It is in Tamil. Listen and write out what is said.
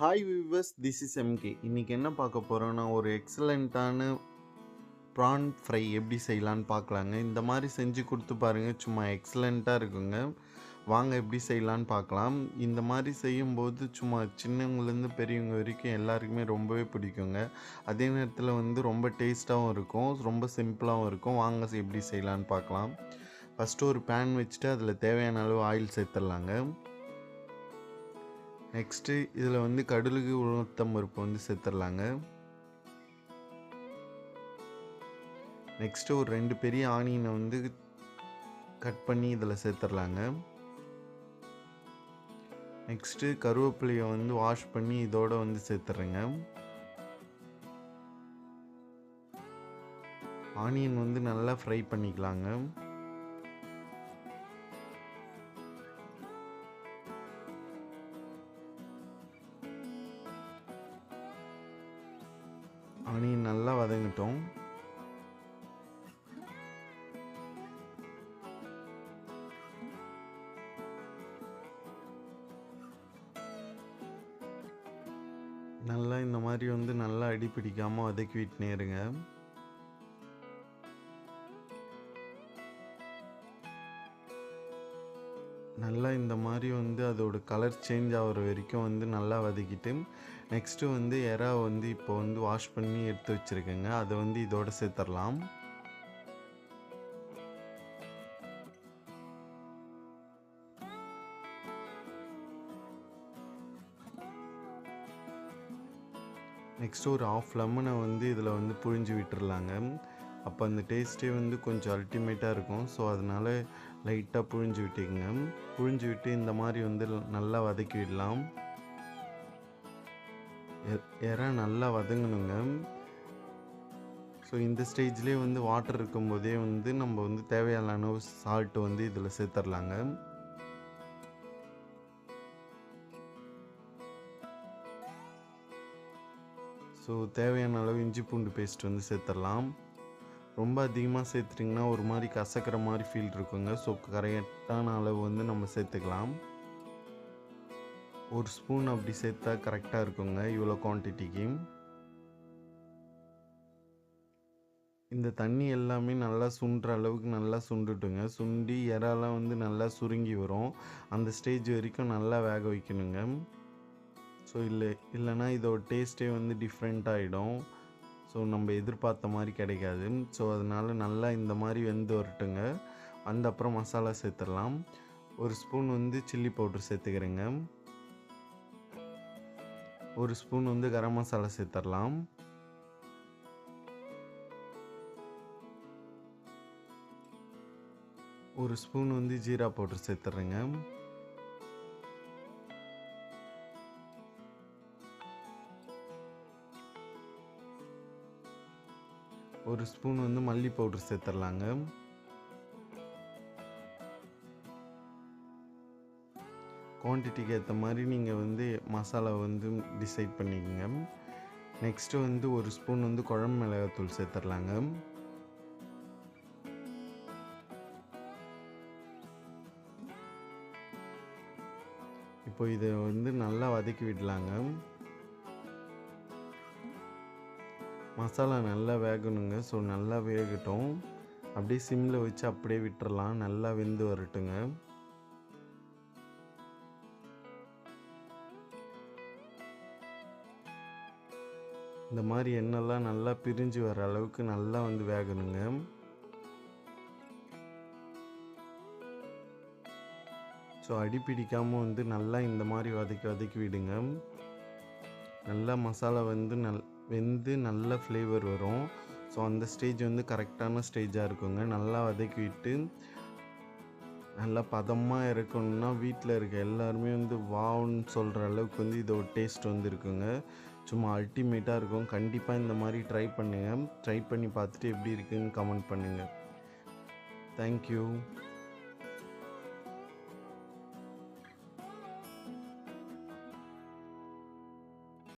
Hi viewers this is MK இன்றைக்கி என்ன பார்க்க போகிறோன்னா ஒரு எக்ஸலண்ட்டான ப்ரான் ஃப்ரை எப்படி செய்யலான்னு பார்க்கலாங்க. இந்த மாதிரி செஞ்சு கொடுத்து பாருங்கள் சும்மா எக்ஸலண்ட்டாக இருக்குங்க. வாங்க எப்படி செய்யலான்னு பார்க்கலாம். இந்த மாதிரி செய்யும்போது சும்மா சின்னவங்கலேருந்து பெரியவங்க வரைக்கும் எல்லாருக்குமே ரொம்பவே பிடிக்குங்க. அதே நேரத்தில் வந்து ரொம்ப டேஸ்ட்டாகவும் இருக்கும். ரொம்ப சிம்பிளாகவும் இருக்கும். வாங்க எப்படி செய்யலான்னு பார்க்கலாம். ஃபஸ்ட்டு ஒரு பேன் வச்சுட்டு அதில் தேவையான அளவு ஆயில் சேர்த்துடலாங்க. நெக்ஸ்ட்டு இதில் வந்து கடலுக்கு உளுத்தம் பருப்பு வந்து சேர்த்துடலாங்க. நெக்ஸ்ட்டு ஒரு ரெண்டு பெரிய ஆனியனை வந்து கட் பண்ணி இதில் சேர்த்துடலாங்க. நெக்ஸ்ட்டு கருவேப்பிலையை வந்து வாஷ் பண்ணி இதோட வந்து சேர்த்துறேங்க ஆனியன் வந்து நல்லா ஃப்ரை பண்ணிக்கலாங்க. ஆனியன் நல்லா வதங்கிட்டோம். நல்லா இந்த மாதிரி வந்து நல்லா அடி பிடிக்காமல் வதக்கி விட்டுனே இருங்க. நல்லா இந்த மாதிரி வந்து அதோட கலர் சேஞ்ச் ஆகிற வரைக்கும் வந்து நல்லா வதக்கிட்டு நெக்ஸ்ட்டு வந்து எறா வந்து இப்போ வந்து வாஷ் பண்ணி எடுத்து வச்சுருக்கேங்க. அதை வந்து இதோட சேர்த்துடலாம். நெக்ஸ்ட்டு ஒரு ஆஃப் லெமனை வந்து இதில் வந்து புழிஞ்சு விட்டுருலாங்க அப்போ அந்த டேஸ்ட்டே வந்து கொஞ்சம் அல்டிமேட்டாக இருக்கும். ஸோ அதனால் லைட்டாக புழிஞ்சு விட்டுக்குங்க புழிஞ்சு விட்டு இந்த மாதிரி வந்து நல்லா வதக்கி விடலாம் எறா நல்லா வதங்கணுங்க. ஸோ இந்த ஸ்டேஜ்லேயே வந்து வாட்டர் இருக்கும்போதே வந்து நம்ம வந்து தேவையான அளவு சால்ட்டு வந்து இதில் சேர்த்துடலாங்க ஸோ தேவையான அளவு இஞ்சி பூண்டு பேஸ்ட் வந்து சேர்த்துடலாம் ரொம்ப அதிகமாக சேர்த்துட்டிங்கன்னா ஒரு மாதிரி கசக்கிற மாதிரி ஃபீல் இருக்குங்க. ஸோ கரெக்டான அளவு வந்து நம்ம சேர்த்துக்கலாம். ஒரு ஸ்பூன் அப்படி சேர்த்தா கரெக்டாக இருக்குங்க இவ்வளோ குவான்டிட்டிக்கு இந்த தண்ணி எல்லாமே நல்லா சுண்டுற அளவுக்கு நல்லா சுண்டுட்டுங்க. சுண்டி இறாலாம் வந்து நல்லா சுருங்கி வரும். அந்த ஸ்டேஜ் வரைக்கும் நல்லா வேக வைக்கணுங்க. ஸோ இல்லை இல்லைனா இதோட டேஸ்ட்டே வந்து டிஃப்ரெண்ட் ஆகிடும் ஸோ நம்ம எதிர்பார்த்த மாதிரி கிடைக்காது. ஸோ அதனால் நல்லா இந்த மாதிரி வெந்து வரட்டுங்க. அந்த அப்புறம் மசாலா சேர்த்துடலாம். ஒரு ஸ்பூன் வந்து சில்லி பவுட்ரு சேர்த்துக்கிறேங்க. ஒரு ஸ்பூன் வந்து கரம் மசாலா சேர்த்துடலாம். ஒரு ஸ்பூன் வந்து ஜீரா பவுடர் சேர்த்துறேங்க. ஒரு ஸ்பூன் வந்து மல்லி பவுடர் சேர்த்துடலாங்க குவான்டிட்டிக்கு ஏற்ற மாதிரி நீங்கள் வந்து மசாலா வந்து டிசைட் பண்ணிக்கோங்க. நெக்ஸ்ட்டு வந்து ஒரு ஸ்பூன் வந்து குழம்பு மிளகாத்தூள் சேர்த்துடலாங்க இப்போ இதை வந்து நல்லா வதக்கி விடலாங்க. மசாலா நல்லா வேகணுங்க. ஸோ நல்லா வேகட்டும். அப்படியே சிம்மில் வச்சு அப்படியே விட்டுறலாம். நல்லா வெந்து வரட்டுங்க. இந்த மாதிரி எண்ணெய்லாம் நல்லா பிரிஞ்சு வர அளவுக்கு நல்லா வந்து வேகணுங்க. ஸோ அடி பிடிக்காமல் வந்து நல்லா இந்த மாதிரி வதக்கி வதக்கி விடுங்க. நல்லா மசாலா வந்து நல் வெந்து நல்ல ஃப்ளேவர் வரும். ஸோ அந்த ஸ்டேஜ் வந்து கரெக்டான ஸ்டேஜாக இருக்குங்க. நல்லா வதக்கி விட்டு நல்லா பதமாக இருக்கணும்னா வீட்டில் இருக்க எல்லாருமே வந்து வாவ்னு சொல்கிற அளவுக்கு வந்து இதோட டேஸ்ட் வந்து இருக்குங்க சும்மா அல்டிமேட்டாக இருக்கும். கண்டிப்பாக இந்த மாதிரி ட்ரை பண்ணுங்கள் ட்ரை பண்ணி பார்த்துட்டு எப்படி இருக்குன்னு கமெண்ட் பண்ணுங்கள் தேங்க்யூ